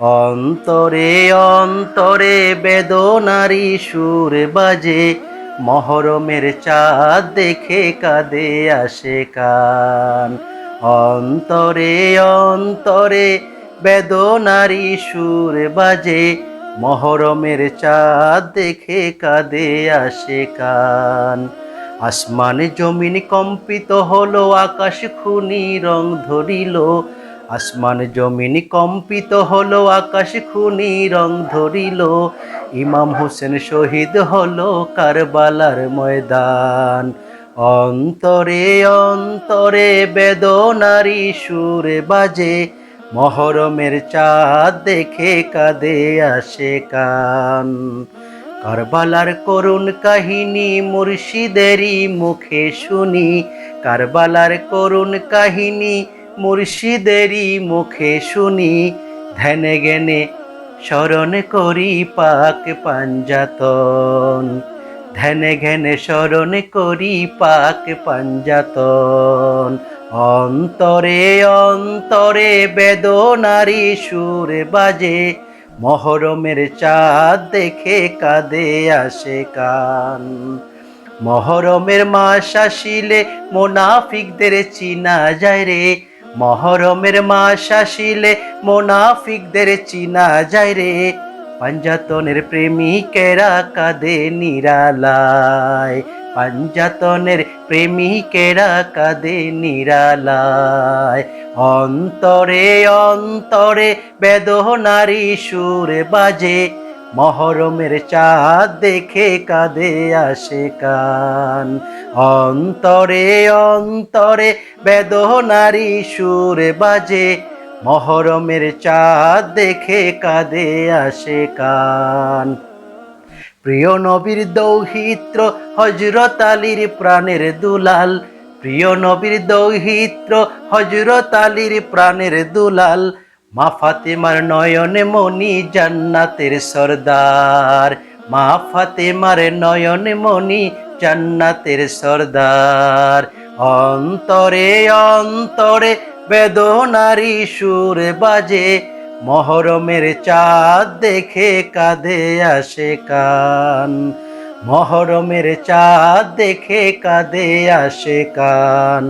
অন্তরে অন্তরে বেদনারি সুর বাজে, মহরমের চাঁদ দেখে কাঁদে আসে কান। অন্তরে অন্তরে বেদনারি সুর বাজে, মহরমের চাঁদ দেখে কাঁদে আসে কান। আসমান জমিন কম্পিত হলো, আকাশ খুনি রং ধরিল আসমান জমিন কম্পিত হলো, আকাশ খুনি রং ধরিল, ইমাম হোসেন শহীদ হলো কারবালার ময়দান। অন্তরে অন্তরে বেদনারি সুরে বাজে, মহরমের চাঁদ দেখে কাঁদে আসে কান। কারবালার করুণ কাহিনী মুর্শিদেরই মুখে শুনি, কারবালার করুণ কাহিনী মুর্শিদেরই মুখে শুনি, ধ্যানে জ্ঞানে স্মরণ করি পাক পাঞ্জাতন। ধ্যানে জ্ঞানে স্মরণ করি পাক পাঞ্জাতন। অন্তরে অন্তরে বেদনারি সুর বাজে, মহরমের চাঁদ দেখে কাঁদে আসে কান। মহরমের মাস আসিলে মোনাফিকদের চিনা যায় রে মহরমের মাস আসিলে মোনাফিকদের চিনা যায় রে। পাঞ্জাতনের প্রেমিকেরা কাঁদে নিরালায়। পাঞ্জাতনের প্রেমিকেরা কাঁদে নিরালায়। অন্তরে অন্তরে বেদনারি সুর বাজে। মহরমের চাঁদ দেখে কাঁদে আসে কান। অন্তরে অন্তরে বেদনারি সুর বাজে, মহরমের চাঁদ দেখে কাঁদে আসে কান। প্রিয় নবীর দৌহিত্র হজরত আলীর প্রাণের দুলাল, প্রিয় নবীর দৌহিত্র হজরত আলীর প্রাণের দুলাল মা ফাতেমার নয়নে মনি জান্নাতের সর্দার। মা ফাতেমার নয়নে মনি জান্নাতের সর্দার। অন্তরে অন্তরে বেদনারি সুর বাজে, মহরমের চাঁদ দেখে কাঁদে আসে কান। মহরমের চাঁদ দেখে কাঁদে আসে কান।